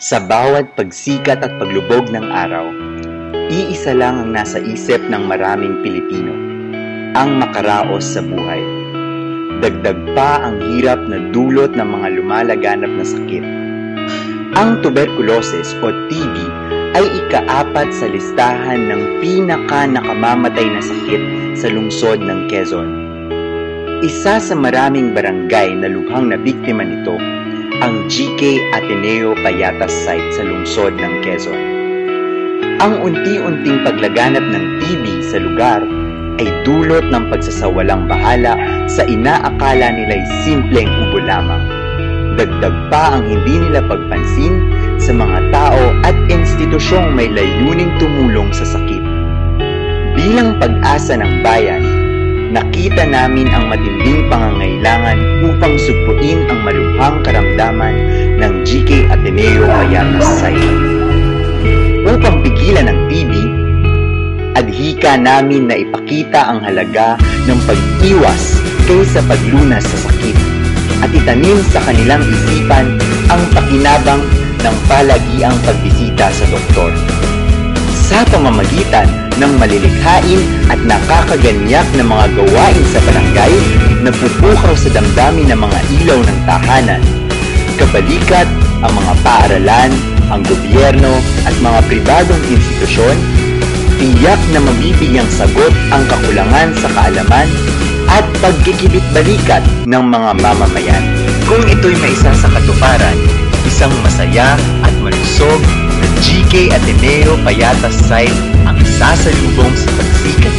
Sa bawat pagsikat at paglubog ng araw, iisa lang ang nasa isip ng maraming Pilipino, ang makaraos sa buhay. Dagdag pa ang hirap na dulot ng mga lumalaganap na sakit. Ang tuberculosis o TB ay ikaapat sa listahan ng pinaka nakamamatay na sakit sa lungsod ng Quezon. Isa sa maraming barangay na lubhang na biktima nito ang GK Ateneo Payatas site sa lungsod ng Quezon. Ang unti-unting paglaganap ng TB sa lugar ay dulot ng pagsasawalang bahala sa inaakala nila'y simpleng ubo lamang. Dagdag pa ang hindi nila pagpansin sa mga tao at institusyong may layuning tumulong sa sakit. Bilang pag-asa ng bayan, nakita namin ang matinding pangangailangan upang karamdaman ng GK Ateneo Payatas Site. Upang pigilan ang TB, adhika namin na ipakita ang halaga ng pag-iwas kaysa paglunas sa sakit at itanim sa kanilang isipan ang pakinabang ng palagiang pagbisita sa doktor. Sa pamamagitan ng malilikhain at nakakaganyak na mga gawain sa barangay na pupukaw sa damdamin ng mga ilaw ng tahanan, kabalikat ang mga paaralan, ang gobyerno at mga pribadong institusyon, tiyak na mabibigyang sagot ang kakulangan sa kaalaman at pagkikibit-balikat ng mga mamamayan. Kung ito'y maisa sa katuparan, isang masaya at malusog na GK Ateneo Payatas site ang sasalubong sa pagsikat